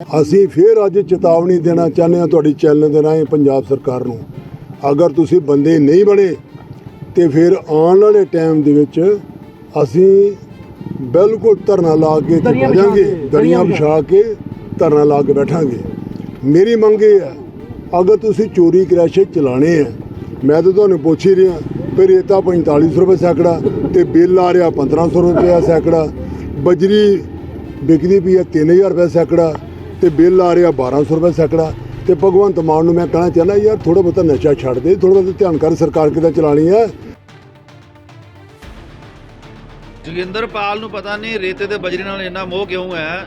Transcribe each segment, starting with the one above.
ਅਸੀਂ ਫੇਰ ਅੱਜ ਚੇਤਾਵਨੀ ਦੇਣਾ ਚਾਹੁੰਦੇ ਹਾਂ ਤੁਹਾਡੀ ਚੈਨਲ ਦੇ ਰਾਹੀਂ ਪੰਜਾਬ ਸਰਕਾਰ ਨੂੰ। ਅਗਰ ਤੁਸੀਂ ਬੰਦੇ ਨਹੀਂ ਬਣੇ ਤੇ ਫਿਰ ਆਉਣ ਵਾਲੇ ਟਾਈਮ ਦੇ ਵਿੱਚ ਅਸੀਂ ਬਿਲਕੁਲ ਧਰਨਾ ਲਾ ਕੇ ਬੈਠਾਂਗੇ ਦਰੀਆਂ ਵਿਛਾ ਕੇ ਧਰਨਾ ਲਾ ਕੇ ਬੈਠਾਂਗੇ। ਮੇਰੀ ਮੰਗ ਇਹ ਹੈ ਅਗਰ ਤੁਸੀਂ ਚੋਰੀ ਕ੍ਰੈਸ਼ੇ ਚਲਾਣੇ ਆ ਮੈਂ ਤਾਂ ਤੁਹਾਨੂੰ ਪੁੱਛ ਹੀ ਰਿਹਾ ਫਿਰ ਇਹ ਤਾਂ 4500 ਰੁਪਏ ਸੈਕੜਾ ਤੇ ਬਿੱਲ ਆ ਰਿਹਾ 1500 ਰੁਪਏ ਸੈਕੜਾ ਬਜਰੀ ਵਿਕਦੀ ਪਈ ਹੈ 3000 ਰੁਪਏ ਸੈਕੜਾ ਤੇ ਬਿੱਲ ਆ ਰਿਹਾ 1200 ਰੁਪਏ ਸੈਕੜਾ ਤੇ ਭਗਵੰਤ ਮਾਨ ਨੂੰ ਮੈਂ ਕਹਿਣਾ ਚਾਹੁੰਦਾ ਯਾਰ ਥੋੜਾ ਬਹੁਤਾ ਨਸ਼ਾ ਛੱਡ ਦੇ ਥੋੜਾ ਬਹੁਤਾ ਧਿਆਨ ਕਰ, ਸਰਕਾਰ ਕਿੱਦਾਂ ਚਲਾਣੀ ਹੈ ਜੋਗਿੰਦਰ ਪਾਲ ਨੂੰ ਪਤਾ ਨਹੀਂ ਰੇਤੇ ਤੇ ਬਜਰੀ ਨਾਲ ਇੰਨਾ ਮੋਹ ਕਿਉਂ ਹੈ?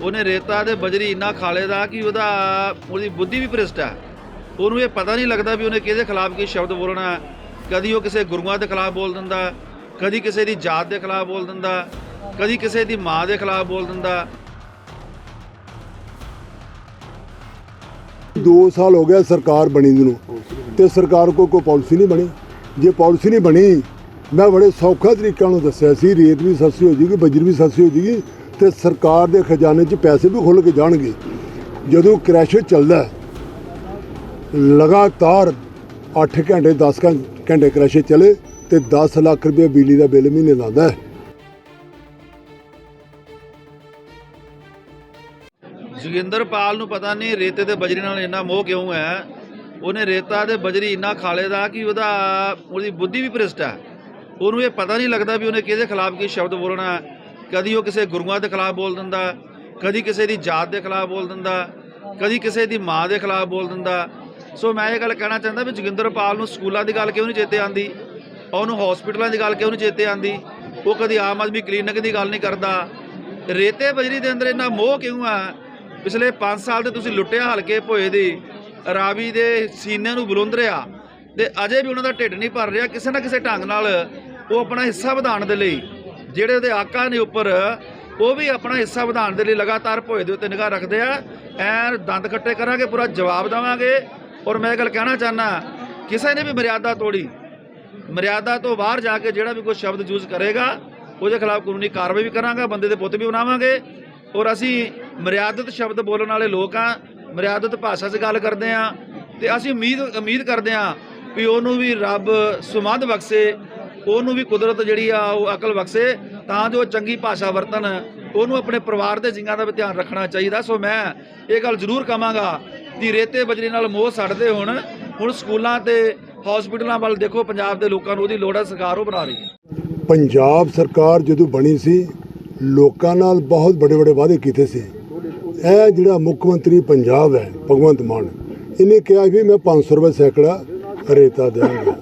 ਉਹਨੇ ਰੇਤਾ ਤੇ ਬਜਰੀ ਇੰਨਾ ਖਾਲੇ ਦਾ ਕਿ ਉਹਦਾ, ਉਹਦੀ ਬੁੱਧੀ ਵੀ ਭ੍ਰਿਸ਼ਟ ਹੈ। ਉਹਨੂੰ ਇਹ ਪਤਾ ਨਹੀਂ ਲੱਗਦਾ ਵੀ ਉਹਨੇ ਕਿਹਦੇ ਖਿਲਾਫ ਕੀ ਸ਼ਬਦ ਬੋਲਣਾ ਕਦੀ ਉਹ ਕਿਸੇ ਗੁਰੂਆਂ ਦੇ ਖਿਲਾਫ ਬੋਲ ਦਿੰਦਾ, ਕਦੀ ਕਿਸੇ ਦੀ ਜਾਤ ਦੇ ਖਿਲਾਫ ਬੋਲ ਦਿੰਦਾ, ਕਦੀ ਕਿਸੇ ਦੀ ਮਾਂ ਦੇ ਖਿਲਾਫ ਬੋਲ ਦਿੰਦਾ। 2 ਸਾਲ ਹੋ ਗਿਆ ਸਰਕਾਰ ਬਣੀ ਨੂੰ। ਤੇ ਸਰਕਾਰ ਕੋਲ ਕੋਈ ਪਾਲਿਸੀ ਨਹੀਂ ਬਣੀ। ਜੇ ਪਾਲਿਸੀ ਨਹੀਂ ਬਣੀ, ਮੈਂ ਬੜੇ ਸੌਖਾ ਤਰੀਕਾ ਨੂੰ ਦੱਸਿਆ ਸੀ, ਰੇਤ ਵੀ ਸਸਤੀ ਹੋ ਜੂਗੀ ਬਜਰੀ ਵੀ ਸਸਤੀ ਹੋ ਜੂਗੀ ਤੇ ਸਰਕਾਰ ਦੇ ਖਜ਼ਾਨੇ 'ਚ ਪੈਸੇ ਵੀ ਖੁੱਲ ਕੇ ਜਾਣਗੇ। ਜਦੋਂ ਕ੍ਰੈਸ਼ ਚੱਲਦਾ ਲਗਾਤਾਰ 8 ਘੰਟੇ 10 ਘੰ- ਘੰਟੇ ਕ੍ਰੈਸ਼ ਚੱਲੇ ਤੇ 10 ਲੱਖ ਰੁਪਏ ਬਿਜਲੀ ਦਾ ਬਿੱਲ ਮਹੀਨੇ ਲਾਉਂਦਾ ਹੈ ਜੋਗਿੰਦਰ ਪਾਲ ਨੂੰ ਪਤਾ ਨਹੀਂ ਰੇਤੇ ਤੇ ਬਜਰੀ ਨਾਲ ਇੰਨਾ ਮੋਹ ਕਿਉਂ ਹੈ? ਉਹਨੇ ਰੇਤਾ ਤੇ ਬਜਰੀ ਇੰਨਾ ਖਾਲੇ ਦਾ ਕਿ ਉਹਦਾ, ਉਹਦੀ ਬੁੱਧੀ ਵੀ ਭ੍ਰਿਸ਼ਟ ਹੈ। ਉਹਨੂੰ ਇਹ ਪਤਾ ਨਹੀਂ ਲੱਗਦਾ ਵੀ ਉਹਨੇ ਕਿਹਦੇ ਖਿਲਾਫ ਕੀ ਸ਼ਬਦ ਬੋਲਣਾ ਕਦੀ ਉਹ ਕਿਸੇ ਗੁਰੂਆਂ ਦੇ ਖਿਲਾਫ ਬੋਲ ਦਿੰਦਾ, ਕਦੀ ਕਿਸੇ ਦੀ ਜਾਤ ਦੇ ਖਿਲਾਫ ਬੋਲ ਦਿੰਦਾ, ਕਦੀ ਕਿਸੇ ਦੀ ਮਾਂ ਦੇ ਖਿਲਾਫ ਬੋਲ ਦਿੰਦਾ। ਸੋ ਮੈਂ ਇਹ ਗੱਲ ਕਹਿਣਾ ਚਾਹੁੰਦਾ ਵੀ ਜੋਗਿੰਦਰ ਪਾਲ ਨੂੰ ਸਕੂਲਾਂ ਦੀ ਗੱਲ ਕਿਉਂ ਨਹੀਂ ਚੇਤੇ ਆਂਦੀ ਉਹਨੂੰ ਹਸਪੀਟਲਾਂ ਦੀ ਗੱਲ ਕਿਉਂ ਨਹੀਂ ਚੇਤੇ ਆਂਦੀ ਉਹ ਕਦੀ ਆਮ ਆਦਮੀ ਕਲੀਨਿਕ ਦੀ ਗੱਲ ਨਹੀਂ ਕਰਦਾ। ਰੇਤੇ ਬਜਰੀ ਦੇ ਅੰਦਰ ਇੰਨਾ ਮੋਹ ਕਿਉਂ ਆ ਪਿਛਲੇ 5 ਸਾਲ ਦੇ ਤੁਸੀਂ ਲੁੱਟਿਆ ਹਲਕੇ ਭੋਏ ਦੀ, ਰਾਵੀ ਦੇ ਸੀਨੇ ਨੂੰ ਬੁਲੰਦ ਰਿਆ ਤੇ ਅਜੇ ਵੀ ਉਹਨਾਂ ਦਾ ਢਿੱਡ ਨਹੀਂ ਭਰ ਰਿਹਾ, ਕਿਸੇ ਨਾ ਕਿਸੇ ਢੰਗ ਨਾਲ ਉਹ ਆਪਣਾ ਹਿੱਸਾ ਵਧਾਉਣ ਦੇ ਲਈ, ਜਿਹੜੇ ਉਹਦੇ ਆਕਾ ਨੇ ਉੱਪਰ, ਉਹ ਵੀ ਆਪਣਾ ਹਿੱਸਾ ਵਧਾਉਣ ਦੇ ਲਈ ਲਗਾਤਾਰ ਭੋਏ ਦੇ ਉੱਤੇ ਨਿਗਾਹ ਰੱਖਦੇ ਆ। ਐ ਦੰਦ ਖੱਟੇ ਕਰਾਂਗੇ, ਪੂਰਾ ਜਵਾਬ ਦੇਵਾਂਗੇ। ਔਰ ਮੈਂ ਇਹ ਗੱਲ ਕਹਿਣਾ ਚਾਹਨਾ ਕਿਸੇ ਨੇ ਵੀ ਮਰਿਆਦਾ ਤੋੜੀ, ਮਰਿਆਦਾ ਤੋਂ ਬਾਹਰ ਜਾ ਕੇ ਜਿਹੜਾ ਵੀ ਕੋਈ ਸ਼ਬਦ ਯੂਜ਼ ਕਰੇਗਾ, ਉਹਦੇ ਖਿਲਾਫ ਕਾਨੂੰਨੀ ਕਾਰਵਾਈ ਵੀ ਕਰਾਂਗਾ, ਬੰਦੇ ਦੇ ਪੁੱਤ ਵੀ ਬਣਾਵਾਂਗੇ। ਔਰ ਅਸੀਂ ਮਰਿਆਦਤ ਸ਼ਬਦ ਬੋਲਣ ਵਾਲੇ ਲੋਕ ਆ ਮਰਿਆਦਤ ਭਾਸ਼ਾ 'ਚ ਗੱਲ ਕਰਦੇ ਆ ਤੇ ਅਸੀਂ ਉਮੀਦ ਉਮੀਦ ਕਰਦੇ ਆ ਵੀ ਉਹਨੂੰ ਵੀ ਰੱਬ ਸੁਮੰਦ ਬਖਸ਼ੇ, ਉਹਨੂੰ ਵੀ ਕੁਦਰਤ ਜਿਹੜੀ ਆ ਉਹ ਅਕਲ ਬਖਸ਼ੇ, ਤਾਂ ਜੋ ਚੰਗੀ ਭਾਸ਼ਾ ਵਰਤਨ ਉਹਨੂੰ ਆਪਣੇ ਪਰਿਵਾਰ ਦੇ ਜੀਆਂ ਦਾ ਵੀ ਧਿਆਨ ਰੱਖਣਾ ਚਾਹੀਦਾ। ਸੋ ਮੈਂ ਇਹ ਗੱਲ ਜ਼ਰੂਰ ਕਹਾਂਗਾ ਕਿ ਰੇਤੇ ਬਜਰੀ ਨਾਲ ਮੋਹ ਛੱਡਦੇ ਹੁਣ ਹੁਣ ਸਕੂਲਾਂ ਤੇ ਹਸਪੀਟਲਾਂ ਵੱਲ ਦੇਖੋ, ਪੰਜਾਬ ਦੇ ਲੋਕਾਂ ਨੂੰ ਉਹਦੀ ਲੋੜ ਹੈ, ਸਰਕਾਰ ਉਹ ਬਣਾ ਰਹੀ ਹੈ। ਪੰਜਾਬ ਸਰਕਾਰ ਜਦੋਂ ਬਣੀ ਸੀ ਲੋਕਾਂ ਨਾਲ ਬਹੁਤ ਵੱਡੇ ਵੱਡੇ ਵਾਅਦੇ ਕੀਤੇ ਸੀ। ਇਹ ਜਿਹੜਾ ਮੁੱਖ ਮੰਤਰੀ ਪੰਜਾਬ ਹੈ ਭਗਵੰਤ ਮਾਨ ਇਹਨੇ ਕਿਹਾ ਵੀ ਮੈਂ 500 ਰੁਪਏ ਸੈਕੜਾ ਰੇਤਾ ਦਿਆਂਗਾ।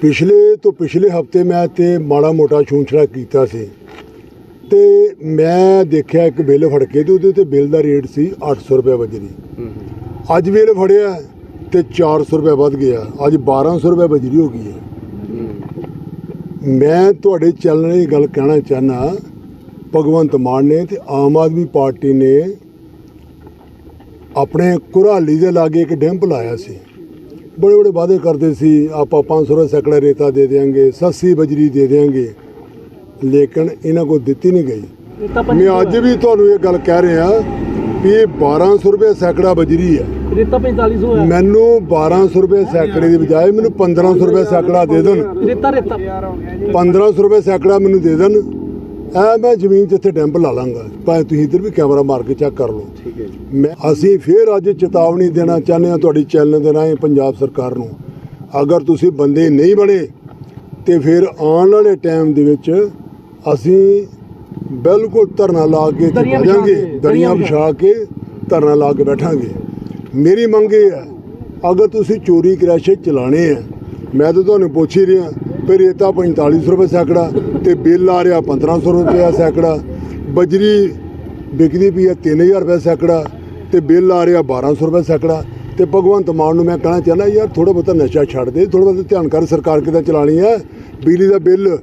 ਪਿਛਲੇ ਤੋਂ ਪਿਛਲੇ ਹਫ਼ਤੇ ਮੈਂ ਤੇ ਮਾੜਾ ਮੋਟਾ ਛੂੰਛੜਾ ਕੀਤਾ ਸੀ ਤੇ ਮੈਂ ਦੇਖਿਆ ਇੱਕ ਬਿੱਲ ਫੜ ਕੇ ਤੇ ਉਹਦੇ ਤੇ ਬਿੱਲ ਦਾ ਰੇਟ ਸੀ 800 ਰੁਪਏ ਬਜਰੀ ਅੱਜ ਬਿੱਲ ਫੜਿਆ ਤੇ 400 ਰੁਪਏ ਵੱਧ ਗਿਆ ਅੱਜ 1200 ਰੁਪਏ ਬਜਰੀ ਹੋ ਗਈ ਹੈ। ਮੈਂ ਤੁਹਾਡੇ ਚੈਨਲ ਨਾਲ ਇਹ ਗੱਲ ਕਹਿਣਾ ਚਾਹਨਾ ਭਗਵੰਤ ਮਾਨ ਨੇ ਤੇ ਆਮ ਆਦਮੀ ਪਾਰਟੀ ਨੇ ਆਪਣੇ ਕੁਰਾਲੀ ਦੇ ਲਾਗੇ ਇੱਕ ਡੈਂਪ ਲਾਇਆ ਸੀ। ਬੜੇ ਬੜੇ ਵਾਅਦੇ ਕਰਦੇ ਸੀ ਆਪਾਂ 500 ਰੁਪਏ ਸੈਕੜਾ ਰੇਤਾ ਦੇ ਦੇਵਾਂਗੇ ਸਸਤੀ ਬਜਰੀ ਦੇ ਦੇਵਾਂਗੇ ਲੇਕਿਨ ਇਹਨਾਂ ਕੋਲ ਦਿੱਤੀ ਨਹੀਂ ਗਈ। ਮੈਂ ਅੱਜ ਵੀ ਤੁਹਾਨੂੰ ਇਹ ਗੱਲ ਕਹਿ ਰਿਹਾ ਵੀ ਇਹ 1200 ਰੁਪਏ ਸੈਕੜਾ ਬਜਰੀ ਹੈ। ਰੇਤਾ 4500 ਹੈ। ਮੈਨੂੰ 1200 ਰੁਪਏ ਸੈਕੜੇ ਦੀ ਬਜਾਏ ਮੈਨੂੰ 1500 ਰੁਪਏ ਸੈਕੜਾ ਦੇ ਦੇਣ। ਰੇਤਾ ਰੇਤਾ। 1500 ਰੁਪਏ ਸੈਕੜਾ ਮੈਨੂੰ ਦੇ ਦੇਣ। ਐ ਮੈਂ ਜ਼ਮੀਨ ਜਿੱਥੇ ਡੈਂਪ ਲਾ ਲਾਂਗਾ। ਭਾਵੇਂ ਤੁਸੀਂ ਇੱਧਰ ਵੀ ਕੈਮਰਾ ਮਾਰ ਕੇ ਚੈੱਕ ਕਰ ਲਓ। ਠੀਕ ਹੈ ਮੈਂ ਅਸੀਂ ਫੇਰ ਅੱਜ ਚੇਤਾਵਨੀ ਦੇਣਾ ਚਾਹੁੰਦੇ ਹਾਂ ਤੁਹਾਡੀ ਚੈਨਲ ਦੇ ਰਾਹੀਂ ਪੰਜਾਬ ਸਰਕਾਰ ਨੂੰ। ਅਗਰ ਤੁਸੀਂ ਬੰਦੇ ਨਹੀਂ ਬਣੇ ਤੇ ਫਿਰ ਆਉਣ ਵਾਲੇ ਟਾਈਮ ਦੇ ਵਿੱਚ ਅਸੀਂ ਬਿਲਕੁਲ ਧਰਨਾ ਲਾ ਕੇ ਤੇ ਦਰੀਆਂ ਵਿਛਾ ਬੈਠਾਂਗੇ ਕੇ, ਦਰੀਆਂ ਦਰੀਆਂ ਵਿਛਾ ਕੇ ਧਰਨਾ ਲਾ ਕੇ ਬੈਠਾਂਗੇ। ਮੇਰੀ ਮੰਗ ਇਹ ਹੈ ਅਗਰ ਤੁਸੀਂ ਚੋਰੀ ਕ੍ਰੈਸ਼ੇ ਚਲਾਣੇ ਆ ਮੈਂ ਤਾਂ ਤੁਹਾਨੂੰ ਪੁੱਛ ਹੀ ਰਿਹਾ ਫਿਰ ਇਹ ਤਾਂ 4500 ਰੁਪਏ ਸੈਕੜਾ। ਤੇ ਬਿੱਲ ਆ ਰਿਹਾ 1500 ਰੁਪਏ ਸੈਕੜਾ ਬਜਰੀ ਵਿਕਦੀ ਪਈ ਹੈ 3000 ਰੁਪਏ ਸੈਕੜਾ ਤੇ ਬਿੱਲ ਆ ਰਿਹਾ 1200 ਰੁਪਏ ਸੈਕੜਾ ਤੇ ਭਗਵੰਤ ਮਾਨ ਨੂੰ ਮੈਂ ਕਹਿਣਾ ਚਾਹੁੰਦਾ ਯਾਰ ਥੋੜਾ ਬਹੁਤਾ ਨਸ਼ਾ ਛੱਡ ਦੇ ਥੋੜਾ ਬਹੁਤਾ ਧਿਆਨ ਕਰ ਸਰਕਾਰ ਕਿੱਦਾਂ ਚਲਾਣੀ ਹੈ ਬਿਜਲੀ ਦਾ ਬਿੱਲ,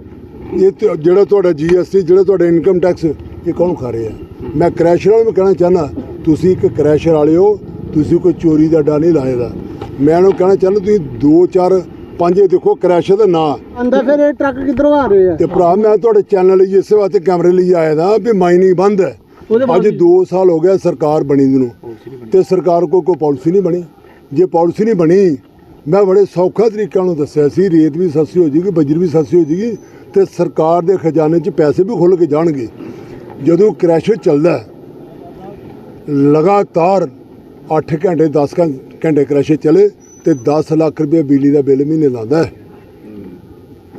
ਇਹ ਜਿਹੜਾ ਤੁਹਾਡਾ ਜੀਐਸਟੀ ਜਿਹੜਾ ਤੁਹਾਡਾ ਇਨਕਮ ਟੈਕਸ ਇਹ ਕੌਣ ਖਾ ਰਿਹਾ? ਮੈਂ ਕ੍ਰੈਸ਼ਰ ਵਾਲੇ ਨੂੰ ਕਹਿਣਾ ਚਾਹੁੰਦਾ, ਤੁਸੀਂ ਇੱਕ ਕ੍ਰੈਸ਼ਰ ਵਾਲੇ ਹੋ, ਤੁਸੀਂ ਕੋਈ ਚੋਰੀ ਦਾ ਡਾ ਨਹੀਂ ਲਾਏਦਾ ਮੈਂ ਉਹਨੂੰ ਕਹਿਣਾ ਚਾਹੁੰਦਾ, ਤੁਸੀਂ ਦੋ ਚਾਰ 4 5 ਦੇਖੋ ਕ੍ਰੈਸ਼ਰ ਦਾ ਨਾਂ। ਅੰਦਰ ਫਿਰ ਇਹ ਟਰੱਕ ਕਿੱਧਰੋਂ ਆ ਰਹੇ ਆ? ਤੇ ਭਰਾ ਮੈਂ ਤੁਹਾਡੇ ਚੈਨਲ ਲਈ ਇਸੇ ਵਾਸਤੇ ਕੈਮਰੇ ਲਈ ਆਇਆ ਦਾ ਵੀ ਮਾਈਨਿੰਗ ਬੰਦ ਹੈ। ਅੱਜ 2 ਸਾਲ ਹੋ ਗਿਆ ਸਰਕਾਰ ਬਣੀ ਨੂੰ। ਤੇ ਸਰਕਾਰ ਕੋਲ ਕੋਈ ਪਾਲਿਸੀ ਨਹੀਂ ਬਣੀ। ਜੇ ਪਾਲਿਸੀ ਨਹੀਂ ਬਣੀ ਮੈਂ ਬੜੇ ਸੌਖਾ ਤਰੀਕਾ ਨੂੰ ਦੱਸਿਆ ਸੀ ਰੇਤ ਵੀ ਸਸਤੀ ਹੋ ਜੇਗੀ ਬਜਰੀ ਵੀ ਸਸਤੀ ਹੋ ਜੇਗੀ ਤੇ ਸਰਕਾਰ ਦੇ ਖਜ਼ਾਨੇ 'ਚ ਪੈਸੇ ਵੀ ਖੁੱਲ ਕੇ ਜਾਣਗੇ। ਜਦੋਂ ਕ੍ਰੈਸ਼ ਚੱਲਦਾ ਲਗਾਤਾਰ 8 ਘੰਟੇ 10 ਘੰ- ਘੰਟੇ ਕ੍ਰੈਸ਼ ਚੱਲੇ ਤੇ 10 ਲੱਖ ਰੁਪਏ ਬਿਜਲੀ ਦਾ ਬਿੱਲ ਮਹੀਨੇ ਲਾਉਂਦਾ ਹੈ।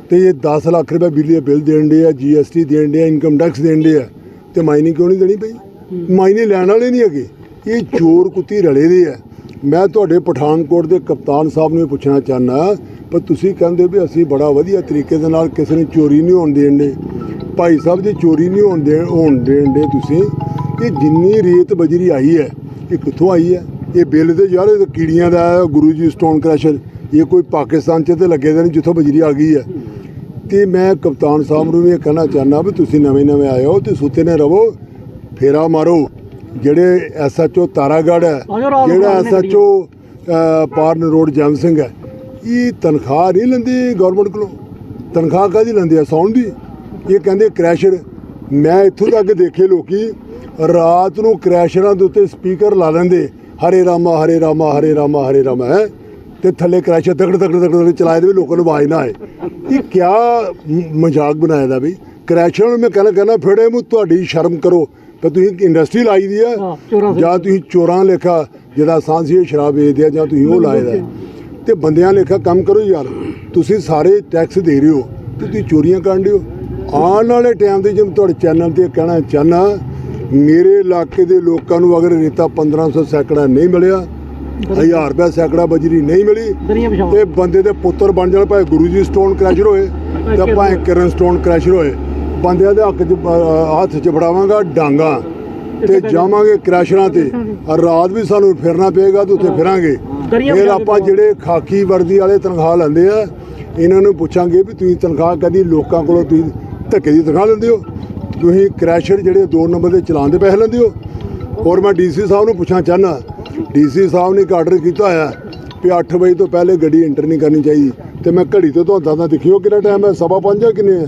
ਤੇ ਇਹ 10 ਲੱਖ ਰੁਪਏ ਬਿਜਲੀ ਦਾ ਬਿੱਲ ਦੇਣ ਦੇ ਆ ਜੀਐਸਟੀ ਦੇਣ ਦੇ ਆ ਇਨਕਮ ਟੈਕਸ ਦੇਣ ਦੇ ਆ, ਤੇ ਮਾਈਨਿੰਗ ਕਿਉਂ ਨਹੀਂ ਦੇਣੀ ਪਈ? ਮਾਈਨਿੰਗ ਲੈਣ ਵਾਲੇ ਨਹੀਂ ਹੈਗੇ। ਇਹ ਚੋਰ ਕੁੱਤੀ ਰਲੇ ਦੇ ਆ। ਮੈਂ ਤੁਹਾਡੇ ਪਠਾਨਕੋਟ ਦੇ ਕਪਤਾਨ ਸਾਹਿਬ ਨੂੰ ਇਹ ਪੁੱਛਣਾ ਚਾਹਨਾ ਪਰ ਤੁਸੀਂ ਕਹਿੰਦੇ ਵੀ ਅਸੀਂ ਬੜਾ ਵਧੀਆ ਤਰੀਕੇ ਦੇ ਨਾਲ ਕਿਸੇ ਨੂੰ ਚੋਰੀ ਨਹੀਂ ਹੋਣ ਦੇਣ ਦੇ ਭਾਈ ਸਾਹਿਬ, ਜੇ ਚੋਰੀ ਨਹੀਂ ਹੋਣ ਦੇ, ਹੋਣ ਦੇਣ ਦੇ ਤੁਸੀਂ ਕਿ ਜਿੰਨੀ ਰੇਤ ਬਜਰੀ ਆਈ ਹੈ, ਇਹ ਕਿੱਥੋਂ ਆਈ ਹੈ? ਇਹ ਬਿੱਲ ਤੇ ਯਾਰ ਇਹ ਤਾਂ ਕੀੜੀਆਂ ਦਾ ਹੈ, ਗੁਰੂ ਜੀ ਸਟੋਨ ਕ੍ਰੈਸ਼ਰ ਇਹ ਕੋਈ ਪਾਕਿਸਤਾਨ ਚ ਤੇ ਲੱਗੇ ਦੇ ਨਹੀਂ ਜਿੱਥੋਂ ਬਜਰੀ ਆ ਗਈ ਹੈ। ਤੇ ਮੈਂ ਕਪਤਾਨ ਸਾਹਿਬ ਨੂੰ ਵੀ ਇਹ ਕਹਿਣਾ ਚਾਹੁੰਦਾ ਵੀ ਤੁਸੀਂ ਨਵੇਂ ਨਵੇਂ ਆਏ ਹੋ ਤੇ ਸੁੱਤੇ ਨੇ ਰਵੋ ਫੇਰਾ ਮਾਰੋ। ਜਿਹੜੇ ਐਸਐਚਓ ਤਾਰਾਗੜ੍ਹ ਹੈ ਆਜੋ ਰਾਤ ਨੂੰ ਜਿਹੜਾ ਕਰਨੇ ਐਸਐਚਓ ਪਾਰਨ ਰੋਡ ਜੈਮ ਸਿੰਘ ਹੈ ਇਹ ਤਨਖਾਹ ਨਹੀਂ ਲੈਂਦੇ ਗਵਰਨਮੈਂਟ ਕੋਲੋਂ। ਤਨਖਾਹ ਕਾਹਦੀ ਲੈਂਦੇ ਆ ਸੌਣ ਦੀ? ਇਹ ਕਹਿੰਦੇ ਕ੍ਰੈਸ਼ਰ ਮੈਂ ਇੱਥੋਂ ਤੱਕ ਦੇਖੇ ਲੋਕੀ ਰਾਤ ਨੂੰ ਕ੍ਰੈਸ਼ਰਾਂ ਦੇ ਉੱਤੇ ਸਪੀਕਰ ਲਾ ਲੈਂਦੇ। ਹਰੇ ਰਾਮਾ ਹਰੇ ਰਾਮਾ ਹਰੇ ਰਾਮਾ ਹਰੇ ਰਾਮਾ ਹੈ? ਤੇ ਥੱਲੇ ਕ੍ਰੈਸ਼ਰ ਤਕੜ ਤਕੜ ਤਕੜ ਚਲਾਏ ਦੇ ਲੋਕਾਂ ਨੂੰ ਆਵਾਜ਼ ਨਾ ਆਏ। ਇਹ ਕਿਆ ਮ- ਮਜ਼ਾਕ ਬਣਾਇਆ ਦਾ ਵੀ। ਕ੍ਰੈਸ਼ਰ ਨੂੰ ਮੈਂ ਕਹਿਣਾ ਕਹਿਣਾ ਫੇੜੇ ਮੂੰਹ ਤੁਹਾਡੀ ਸ਼ਰਮ ਕਰੋ। ਪਰ ਤੁਸੀਂ ਇੰਡਸਟਰੀ ਲਾਈ ਦੀ ਆ। ਜਾਂ ਤੁਸੀਂ ਚੋਰਾਂ ਲੇਖਾ ਜਿਹੜਾ ਸਾਂਝੀ ਸ਼ਰਾਬ ਵੇਚਦੇ ਆ ਜਾਂ ਤੁਸੀਂ ਉਹ ਲਾਏ ਦਾ। ਤੇ ਬੰਦਿਆਂ ਲੇਖਾ ਕੰਮ ਕਰੋ ਯਾਰ। ਤੁਸੀਂ ਸਾਰੇ ਟੈਕਸ ਦੇ ਰਹੇ ਹੋ। ਤੇ ਤੁਸੀਂ ਚੋਰੀਆਂ ਕਰਨ ਦਿਓ ਆਉਣ ਵਾਲੇ ਟਾਈਮ ਦੇ ਜਿਵੇਂ ਤੁਹਾਡੇ ਚੈਨਲ ਤੇ ਕਹਿਣਾ ਚਾਹਨਾ ਮੇਰੇ ਇਲਾਕੇ ਦੇ ਲੋਕਾਂ ਨੂੰ ਅਗਰ ਰੇਤਾ 1500 ਸੈਕੜਾ ਨਹੀਂ ਮਿਲਿਆ 1000 ਰੁਪਏ ਸੈਕੜਾ ਬਜਰੀ ਨਹੀਂ ਮਿਲੀ ਤੇ ਬੰਦੇ ਦੇ ਪੁੱਤਰ ਬਣ ਜਾਣ ਭਾਵੇਂ ਗੁਰੂ ਜੀ ਸਟੋਨ ਕ੍ਰੈਸ਼ਰ ਹੋਏ ਤੇ ਭਾਵੇਂ ਕਿਰਨ ਸਟੋਨ ਕ੍ਰੈਸ਼ਰ ਹੋਏ। ਬੰਦਿਆਂ ਦੇ ਹੱਕ 'ਚ ਹੱਥ 'ਚ ਫੜਾਵਾਂਗਾ ਡਾਂਗਾ ਤੇ ਜਾਵਾਂਗੇ ਕ੍ਰੈਸ਼ਰਾਂ ਤੇ। ਰਾਤ ਵੀ ਸਾਨੂੰ ਫਿਰਨਾ ਪਏਗਾ ਤੇ ਉੱਥੇ ਫਿਰਾਂਗੇ। ਫਿਰ ਆਪਾਂ ਜਿਹੜੇ ਖਾਕੀ ਵਰਦੀ ਵਾਲੇ ਤਨਖਾਹ ਲੈਂਦੇ ਆ ਇਹਨਾਂ ਨੂੰ ਪੁੱਛਾਂਗੇ ਵੀ ਤੁਸੀਂ ਤਨਖਾਹ ਕਦੀ ਲੋਕਾਂ ਕੋਲੋਂ ਤੁਸੀਂ ਧੱਕੇ ਦੀ ਤਨਖਾਹ ਲੈਂਦੇ ਹੋ? ਤੁਸੀਂ ਕ੍ਰੈਸ਼ਰ ਜਿਹੜੇ 2 ਨੰਬਰ ਦੇ ਚਲਾਉਣ ਦੇ ਪੈਸੇ ਲੈਂਦੇ ਹੋ? ਔਰ ਮੈਂ ਡੀਸੀ ਸਾਹਿਬ ਨੂੰ ਪੁੱਛਣਾ ਚਾਹਨਾ ਡੀਸੀ ਸਾਹਿਬ ਨੇ ਇੱਕ ਆਰਡਰ ਕੀਤਾ ਹੋਇਆ ਵੀ 8 ਵਜੇ ਤੋਂ ਪਹਿਲੇ ਗੱਡੀ ਐਂਟਰ ਨਹੀਂ ਕਰਨੀ ਚਾਹੀਦੀ। ਤੇ ਮੈਂ ਘੜੀ ਤੇ ਤੁਹਾਨੂੰ ਦੱਸਦਾ, ਦੇਖਿਓ ਕਿੰਨਾ ਟਾਈਮ ਹੈ, ਸਵਾ ਪੰਜ ਹੈ ਕਿੰਨੇ ਹੈ?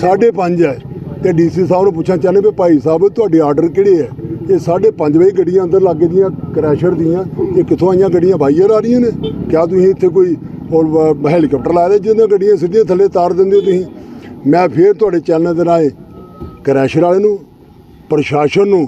ਸਾਢੇ ਪੰਜ ਹੈ। ਤੇ ਡੀਸੀ ਸਾਹਿਬ ਨੂੰ ਪੁੱਛਣਾ ਚਾਹੁੰਦੇ ਵੀ ਭਾਈ ਸਾਹਿਬ, ਤੁਹਾਡੇ ਆਰਡਰ ਕਿਹੜੇ ਹੈ? ਇਹ ਸਾਢੇ ਪੰਜ ਵਜੇ ਗੱਡੀਆਂ ਅੰਦਰ ਲੱਗ ਗਈਆਂ, ਕ੍ਰੈਸ਼ਰ ਦੀਆਂ, ਇਹ ਕਿੱਥੋਂ ਆਈਆਂ ਗੱਡੀਆਂ ਬਾਈਅਰ ਆ ਰਹੀਆਂ ਨੇ? ਕਿਆ ਤੁਸੀਂ ਇੱਥੇ ਕੋਈ ਹੋਰ ਵ- ਹੈਲੀਕਾਪਟਰ ਲਾਇਆ ਦੇ ਜਿਹਨਾਂ ਗੱਡੀਆਂ ਸਿੱਧੀਆਂ ਥੱਲੇ ਤਾਰ ਦਿੰਦੇ ਹੋ ਤੁਸੀਂ? ਮੈਂ ਫੇਰ ਤੁਹਾਡੇ ਚੈਨਲ ਦੇ ਰਾਹੀਂ ਕ੍ਰੈਸ਼ਰ ਵਾਲੇ ਨੂੰ, ਪ੍ਰਸ਼ਾਸਨ ਨੂੰ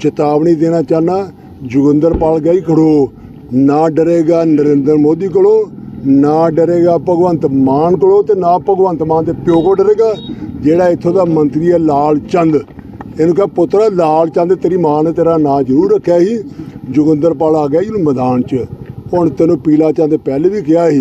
ਚੇਤਾਵਨੀ ਦੇਣਾ ਚਾਹਨਾ ਜੋਗਿੰਦਰਪਾਲ ਗਈ ਖੜੋ ਨਾ ਡਰੇਗਾ ਨਰਿੰਦਰ ਮੋਦੀ ਕੋਲੋਂ, ਨਾ ਡਰੇਗਾ ਭਗਵੰਤ ਮਾਨ ਕੋਲੋਂ ਤੇ ਨਾ ਭਗਵੰਤ ਮਾਨ ਦੇ ਪਿਓ ਕੋ ਡਰੇਗਾ, ਜਿਹੜਾ ਇੱਥੋਂ ਦਾ ਮੰਤਰੀ ਹੈ ਲਾਲ ਚੰਦ। ਇਹਨੂੰ ਕਹਾ, ਪੁੱਤਰ, ਲਾਲ ਚੰਦ, ਤੇਰੀ ਮਾਂ ਨੇ ਤੇਰਾ ਨਾਂ ਜ਼ਰੂਰ ਰੱਖਿਆ ਸੀ। ਜੋਗਿੰਦਰਪਾਲ ਆ ਗਿਆ ਜੀ ਇਹਨੂੰ ਮੈਦਾਨ 'ਚ। ਹੁਣ ਤੈਨੂੰ ਪੀਲਾ ਚੰਦ ਪਹਿਲੇ ਵੀ ਕਿਹਾ ਸੀ